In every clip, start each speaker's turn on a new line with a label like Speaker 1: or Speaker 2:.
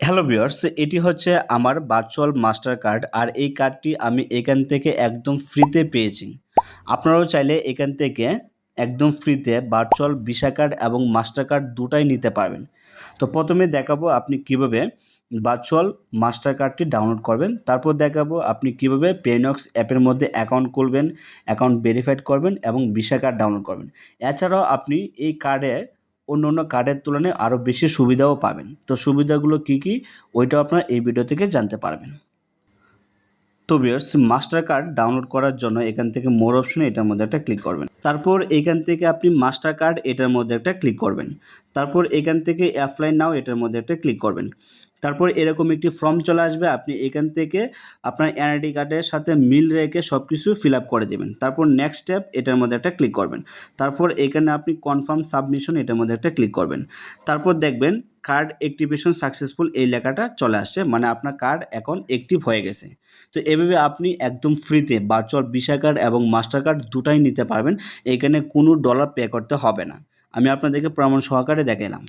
Speaker 1: Hello viewers এটি হচ্ছে আমার ভার্চুয়াল মাস্টার কার্ড আর এই কার্ডটি আমি এখান থেকে একদম ফ্রিতে পেয়েছি। আপনারাও চাইলে এখান থেকে একদম ফ্রিতে ভার্চুয়াল ভিসা কার্ড এবং মাস্টার কার্ড দুটাই নিতে পারবেন। তো প্রথমে দেখাবো আপনি কীভাবে ভার্চুয়াল মাস্টার কার্ডটি ডাউনলোড করবেন। তারপর দেখাবো আপনি কীভাবে পেনক্স অ্যাপের মধ্যে অ্যাকাউন্ট খুলবেন অ্যাকাউন্ট ভেরিফাইড করবেন এবং ভিসা কার্ড ডাউনলোড করবেন। এছাড়াও আপনি এই কার্ডে অন্য অন্য কার্ডের তুলনায় আরও বেশি সুবিধাও পাবেন। তো সুবিধাগুলো কি কি? ওইটাও আপনারা এই ভিডিও থেকে জানতে পারবেন। তো বিয়ার্স মাস্টার কার্ড ডাউনলোড করার জন্য এখান থেকে মোর অপশনে এটার মধ্যে একটা ক্লিক করবেন। তারপর এখান থেকে আপনি মাস্টার কার্ড এটার মধ্যে একটা ক্লিক করবেন। তারপর এখান থেকে অ্যাপ্লাই নাও এটার মধ্যে একটা ক্লিক করবেন। তারপর এরকম একটি ফর্ম চলে আসবে, আপনি এখান থেকে আপনার এনআইডি কার্ডের সাথে মিল রেখে সব কিছু ফিল আপ করে দেবেন। তারপর নেক্সট স্টেপ এটার মধ্যে একটা ক্লিক করবেন। তারপর এখানে আপনি কনফার্ম সাবমিশন এটার মধ্যে একটা ক্লিক করবেন। তারপর দেখবেন কার্ড অ্যাক্টিভেশন সাকসেসফুল এই লেখাটা চলে আসছে মানে আপনার কার্ড এখন অ্যাক্টিভ হয়ে গেছে। তো এভাবে আপনি একদম ফ্রিতে ভার্চুয়াল ভিসা কার্ড এবং মাস্টার কার্ড দুটাই নিতে পারবেন, এখানে কোনো ডলার পে করতে হবে না। আমি আপনাদেরকে প্রমাণ সহকারে দেখালাম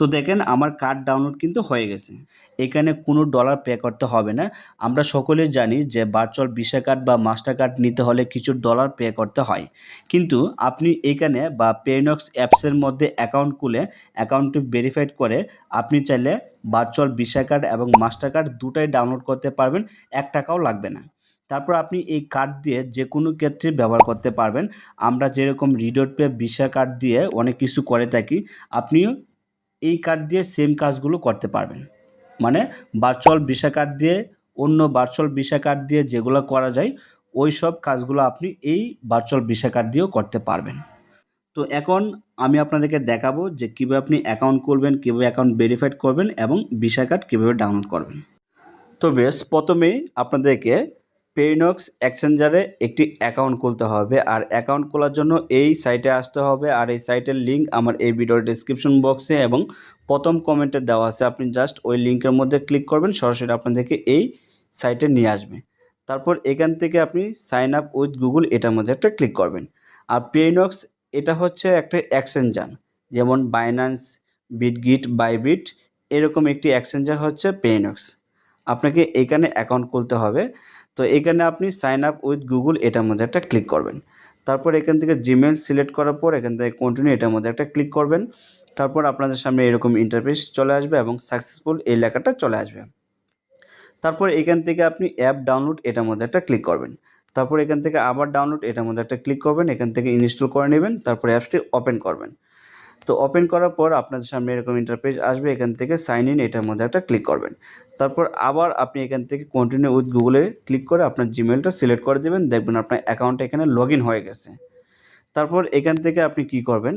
Speaker 1: তো দেখেন আমার কার্ড ডাউনলোড কিন্তু হয়ে গেছে। এখানে কোনো ডলার পে করতে হবে না। আমরা সকলে জানি যে ভার্চুয়াল ভিসা কার্ড বা মাস্টার কার্ড নিতে হলে কিছু ডলার পে করতে হয়। কিন্তু আপনি এখানে বা পেনক্স অ্যাপসের মধ্যে অ্যাকাউন্ট খুলে অ্যাকাউন্টটি ভেরিফাইড করে আপনি চাইলে ভার্চুয়াল ভিসা কার্ড এবং মাস্টার কার্ড দুটাই ডাউনলোড করতে পারবেন, এক টাকাও লাগবে না। তারপর আপনি এই কার্ড দিয়ে যে কোনো ক্ষেত্রে ব্যবহার করতে পারবেন। আমরা যেরকম রিডোট পে ভিসা কার্ড দিয়ে অনেক কিছু করে থাকি। আপনিও এই কার্ড দিয়ে সেম কাজগুলো করতে পারবেন। মানে ভার্চুয়াল ভিসা কার্ড দিয়ে, অন্য ভার্চুয়াল ভিসা কার্ড দিয়ে যেগুলো করা যায় ওই সব কাজগুলো আপনি এই ভার্চুয়াল ভিসা কার্ড দিয়েও করতে পারবেন। তো এখন আমি আপনাদেরকে দেখাবো যে কীভাবে আপনি অ্যাকাউন্ট করবেন কীভাবে অ্যাকাউন্ট ভেরিফাইড করবেন এবং ভিসা কার্ড কীভাবে ডাউনলোড করবেন। তো বেশ, প্রথমেই আপনাদেরকে পেইনক্স এক্সচেঞ্জারে একটি অ্যাকাউন্ট খুলতে হবে। আর অ্যাকাউন্ট খোলার জন্য এই সাইটে আসতে হবে। আর এই সাইটের লিঙ্ক আমার এই ভিডিওর ডিসক্রিপশন বক্সে এবং প্রথম কমেন্টে দেওয়া আছে। আপনি জাস্ট ওই লিঙ্কের মধ্যে ক্লিক করবেন, সরাসরি আপনাদেরকে এই সাইটে নিয়ে আসবে। তারপর এখান থেকে আপনি সাইন আপ উইথ গুগল এটার মধ্যে একটা ক্লিক করবেন। আর পেইনক্স এটা হচ্ছে একটা এক্সচেঞ্জার যেমন বাইন্যান্স বিটগিট বাইবিট এরকম একটি এক্সচেঞ্জার হচ্ছে পেইনক্স আপনাকে এখানে অ্যাকাউন্ট খুলতে হবে। তো এখানে আপনি সাইন আপ উইথ গুগল এটার মধ্যে একটা ক্লিক করবেন। তারপর এখান থেকে জিমেল সিলেক্ট করার পর এখান থেকে কন্টিনিউ এটার মধ্যে একটা ক্লিক করবেন। তারপর আপনাদের সামনে এরকম ইন্টারফেস চলে আসবে এবং সাকসেসফুল এই লেখাটা চলে আসবে। তারপর এখান থেকে আপনি অ্যাপ ডাউনলোড এটার মধ্যে একটা ক্লিক করবেন। তারপর এখান থেকে আবার ডাউনলোড এটার মধ্যে একটা ক্লিক করবেন। এখান থেকে ইনস্টল করে নেবেন। তারপর অ্যাপসটি ওপেন করবেন। তো ওপেন করার পর আপনাদের সামনে এরকম ইন্টারপেজ আসবে, এখান থেকে সাইন ইন এটার মধ্যে একটা ক্লিক করবেন। তারপর আবার আপনি এখান থেকে কন্টিনিউ উইথ গুগলে ক্লিক করে আপনার জিমেলটা সিলেক্ট করে দেবেন, দেখবেন আপনার অ্যাকাউন্টে এখানে লগ হয়ে গেছে। তারপর এখান থেকে আপনি কি করবেন?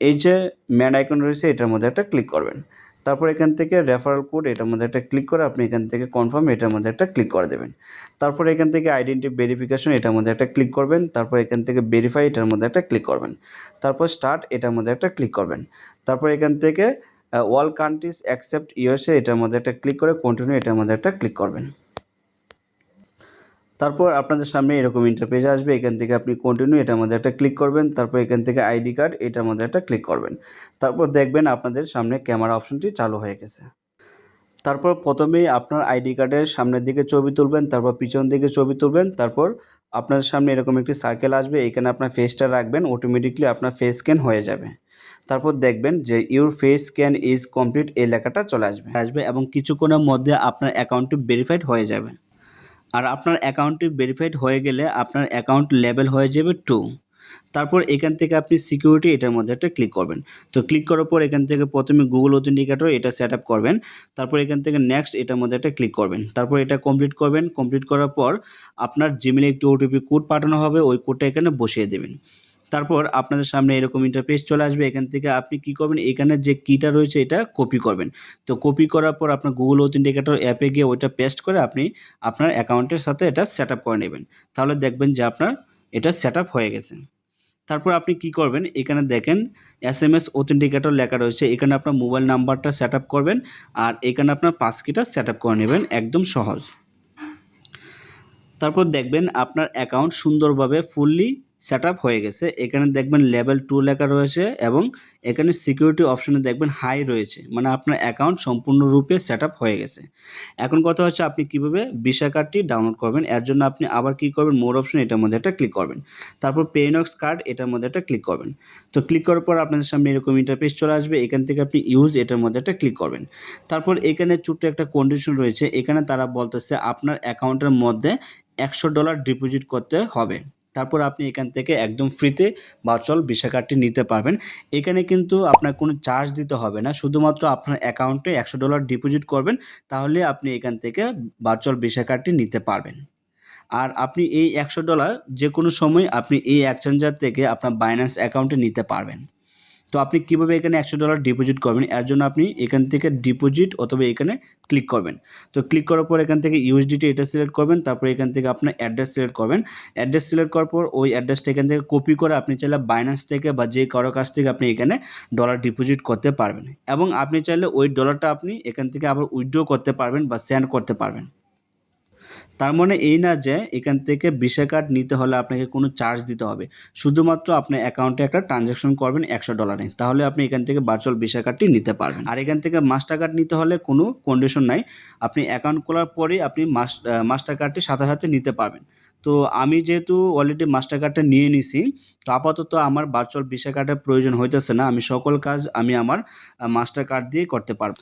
Speaker 1: এই যে ম্যান আইকন রয়েছে, এটার মধ্যে একটা ক্লিক করবেন। তারপর এখান থেকে রেফারেল কোড এটার মধ্যে একটা ক্লিক করে আপনি এখান থেকে কনফার্ম এটার মধ্যে একটা ক্লিক করে দেবেন। তারপর এখান থেকে আইডেন্টি ভেরিফিকেশন এটার মধ্যে একটা ক্লিক করবেন, তারপর এখান থেকে ভেরিফাই এটার মধ্যে একটা ক্লিক করবেন, তারপর স্টার্ট এটার মধ্যে একটা ক্লিক করবেন। তারপর এখান থেকে অল কান্ট্রিজ অ্যাকসেপ্ট ইউএসএ এটার মধ্যে একটা ক্লিক করে কন্টিনিউ এটার মধ্যে একটা ক্লিক করবেন। তারপর আপনাদের সামনে এরকম ইন্টারপেজ আসবে, এখান থেকে আপনি কন্টিনিউ এটার মধ্যে একটা ক্লিক করবেন, তারপর এখান থেকে আইডি কার্ড এটার মধ্যে একটা ক্লিক করবেন। তারপর দেখবেন আপনাদের সামনে ক্যামেরা অপশনটি চালু হয়ে গেছে। তারপর প্রথমেই আপনার আইডি কার্ডের সামনের দিকে ছবি তুলবেন, তারপর পিছন দিকে ছবি তুলবেন, তারপর আপনার সামনে এরকম একটি সার্কেল আসবে, এখানে আপনার ফেসটা রাখবেন অটোমেটিকলি আপনার ফেস স্ক্যান হয়ে যাবে। তারপর দেখবেন যে your face scan is complete এই লেখাটা চলে আসবে। আসবে এবং কিছুক্ষণের মধ্যে আপনার অ্যাকাউন্টটি ভেরিফাইড হয়ে যাবে। আর আপনার অ্যাকাউন্টটি ভেরিফাইড হয়ে গেলে আপনার অ্যাকাউন্ট লেভেল হয়ে যাবে টু তারপর এখান থেকে আপনি সিকিউরিটি এটার মধ্যে একটা ক্লিক করবেন। তো ক্লিক করার পর এখান থেকে প্রথমে গুগল অথেন্টিকেটর এটা সেট আপ করবেন। তারপর এখান থেকে নেক্সট এটার মধ্যে একটা ক্লিক করবেন। তারপর এটা কমপ্লিট করবেন। কমপ্লিট করার পর আপনার জিমেলে একটি ওটিপি কোড পাঠানো হবে। ওই কোডটা এখানে বসিয়ে দেবেন। তারপর আপনাদের সামনে এরকম ইন্টারফেস চলে আসবে, এখান থেকে আপনি কি করবেন, এখানে যে কিটা রয়েছে এটা কপি করবেন। তো কপি করার পর আপনার গুগল অথেন্টিকেটর অ্যাপে গিয়ে ওইটা পেস্ট করে আপনি আপনার অ্যাকাউন্টের সাথে এটা সেট করে নেবেন। তাহলে দেখবেন যে আপনার এটা সেট হয়ে গেছে। তারপর আপনি কি করবেন, এখানে দেখেন এস এম এস অথেন্টিকেটর লেখা রয়েছে, এখানে আপনার মোবাইল নাম্বারটা সেট করবেন আর এখানে আপনার পাসকিটা সেট করে নেবেন, একদম সহজ। তারপর দেখবেন আপনার অ্যাকাউন্ট সুন্দরভাবে ফুললি সেট হয়ে গেছে। এখানে দেখবেন লেভেল টু লেখা রয়েছে এবং এখানে সিকিউরিটি অপশনে দেখবেন হাই রয়েছে। মানে আপনার অ্যাকাউন্ট সম্পূর্ণরূপে সেট হয়ে গেছে। এখন কথা হচ্ছে আপনি কীভাবে ভিসা কার্ডটি ডাউনলোড করবেন। এর জন্য আপনি আবার কী করবেন? মোর অপশন এটার মধ্যে একটা ক্লিক করবেন। তারপর পেনক্স কার্ড এটার মধ্যে একটা ক্লিক করবেন। তো ক্লিক করার পর আপনাদের সামনে এরকম ইন্টারফেস চলে আসবে। এখান থেকে আপনি ইউজ এটার মধ্যে একটা ক্লিক করবেন। তারপর এখানে ছোট্ট একটা কন্ডিশন রয়েছে। এখানে তারা বলতেছে আপনার অ্যাকাউন্টের মধ্যে একশো ডলার ডিপোজিট করতে হবে। তারপর আপনি এখান থেকে একদম ফ্রিতে ভার্চুয়াল ভিসা কার্ডটি নিতে পারবেন। এখানে কিন্তু আপনার কোনো চার্জ দিতে হবে না। শুধুমাত্র আপনার অ্যাকাউন্টে একশো ডলার ডিপোজিট করবেন, তাহলে আপনি এখান থেকে ভার্চুয়াল ভিসা কার্ডটি নিতে পারবেন। আর আপনি এই একশো ডলার যে কোনো সময় আপনি এই এক্সচেঞ্জার থেকে আপনার বাইন্যান্স অ্যাকাউন্টে নিতে পারবেন। তো আপনি কীভাবে এখানে একশো ডলার ডিপোজিট করবেন? এর জন্য আপনি এখান থেকে ডিপোজিট অথবা এখানে ক্লিক করবেন। তো ক্লিক করার পর এখান থেকে ইউএসডিটি এটা সিলেক্ট করবেন, তারপর এখান থেকে আপনার অ্যাড্রেস সিলেক্ট করবেন। অ্যাড্রেস সিলেক্ট করার পর ওই অ্যাড্রেসটা এখান থেকে কপি করে আপনি চাইলে বাইন্যান্স থেকে বা যে কারও কাছ থেকে আপনি এখানে ডলার ডিপোজিট করতে পারবেন। এবং আপনি চাইলে ওই ডলারটা আপনি এখান থেকে আবার উইথড্র করতে পারবেন বা সেন্ড করতে পারবেন। তার মানে এই না যে এখান থেকে ভিসা কার্ড নিতে হলে আপনাকে কোনো চার্জ দিতে হবে। শুধুমাত্র আপনার অ্যাকাউন্টে একটা ট্রানজ্যাকশন করবেন একশো ডলারে তাহলে আপনি এখান থেকে ভার্চুয়াল ভিসা কার্ডটি নিতে পারবেন। আর এখান থেকে মাস্টার কার্ড নিতে হলে কোনো কন্ডিশন নাই। আপনি অ্যাকাউন্ট খোলার পরেই আপনি মাস্টার কার্ডটি সাথে সাথে নিতে পারবেন। তো আমি যেহেতু অলরেডি মাস্টার কার্ডটা নিয়ে নিছি, তো আপাতত আমার ভার্চুয়াল ভিসা কার্ডের প্রয়োজন হইতেছে না। আমি সকল কাজ আমি আমার মাস্টার কার্ড দিয়ে করতে পারব।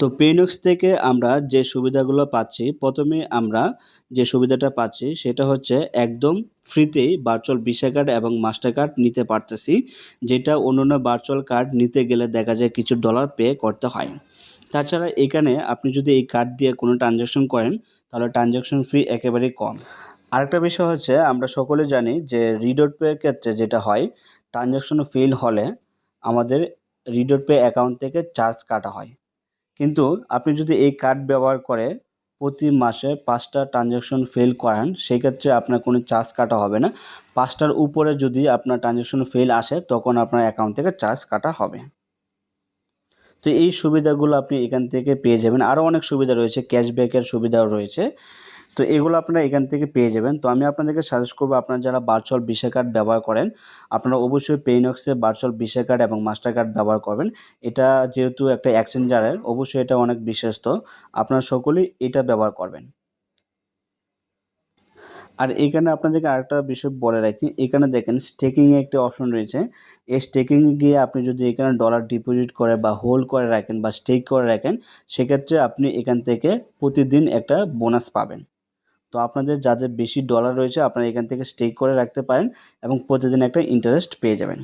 Speaker 1: তো পেইনক্স থেকে আমরা যে সুবিধাগুলো পাচ্ছি, প্রথমে আমরা যে সুবিধাটা পাচ্ছি সেটা হচ্ছে একদম ফ্রিতেই ভার্চুয়াল ভিসা কার্ড এবং মাস্টার কার্ড নিতে পারতেছি, যেটা অন্যান্য ভার্চুয়াল কার্ড নিতে গেলে দেখা যায় কিছু ডলার পে করতে হয়। তাছাড়া এখানে আপনি যদি এই কার্ড দিয়ে কোনো ট্রানজ্যাকশন করেন, তাহলে ট্রানজ্যাকশন ফি একেবারেই কম। আরেকটা বিষয় হচ্ছে, আমরা সকলে জানি যে রিডোট পে ক্ষেত্রে যেটা হয় ট্রানজ্যাকশন ফেল হলে আমাদের রিডোট পে অ্যাকাউন্ট থেকে চার্জ কাটা হয়। কিন্তু আপনি যদি এই কার্ড ব্যবহার করে প্রতি মাসে পাঁচটা ট্রানজ্যাকশন ফেল করান, সেক্ষেত্রে আপনার কোনো চার্জ কাটা হবে না। পাঁচটার উপরে যদি আপনার ট্রানজ্যাকশন ফেল আসে, তখন আপনার অ্যাকাউন্ট থেকে চার্জ কাটা হবে। তো এই সুবিধাগুলো আপনি এখান থেকে পেয়ে যাবেন। আরও অনেক সুবিধা রয়েছে ক্যাশব্যাকের সুবিধাও রয়েছে। তো এগুলো আপনারা এখান থেকে পেয়ে যাবেন। তো আমি আপনাদেরকে সাজেস্ট করব, আপনারা যারা ভার্চুয়াল ভিসা কার্ড ব্যবহার করেন, আপনারা অবশ্যই পেইনক্সে ভার্চুয়াল ভিসা কার্ড এবং মাস্টার কার্ড ব্যবহার করবেন। এটা যেহেতু একটা এক্সচেঞ্জারের অবশ্যই এটা অনেক বিশ্বস্ত। আপনারা সকলেই এটা ব্যবহার করবেন। আর এখানে আপনাদেরকে আরেকটা বিষয় বলে রাখি, এখানে দেখেন স্টেকিংয়ে একটা অপশন রয়েছে। এই স্টেকিংয়ে গিয়ে আপনি যদি এখানে ডলার ডিপোজিট করে বা হোল্ড করে রাখেন বা স্টেক করে রাখেন, সেক্ষেত্রে আপনি এখান থেকে প্রতিদিন একটা বোনাস পাবেন। তো আপনাদের যাদের বেশি ডলার রয়েছে আপনারা এখান থেকে স্টেক করে রাখতে পারেন এবং প্রতিদিন একটা ইন্টারেস্ট পেয়ে যাবেন।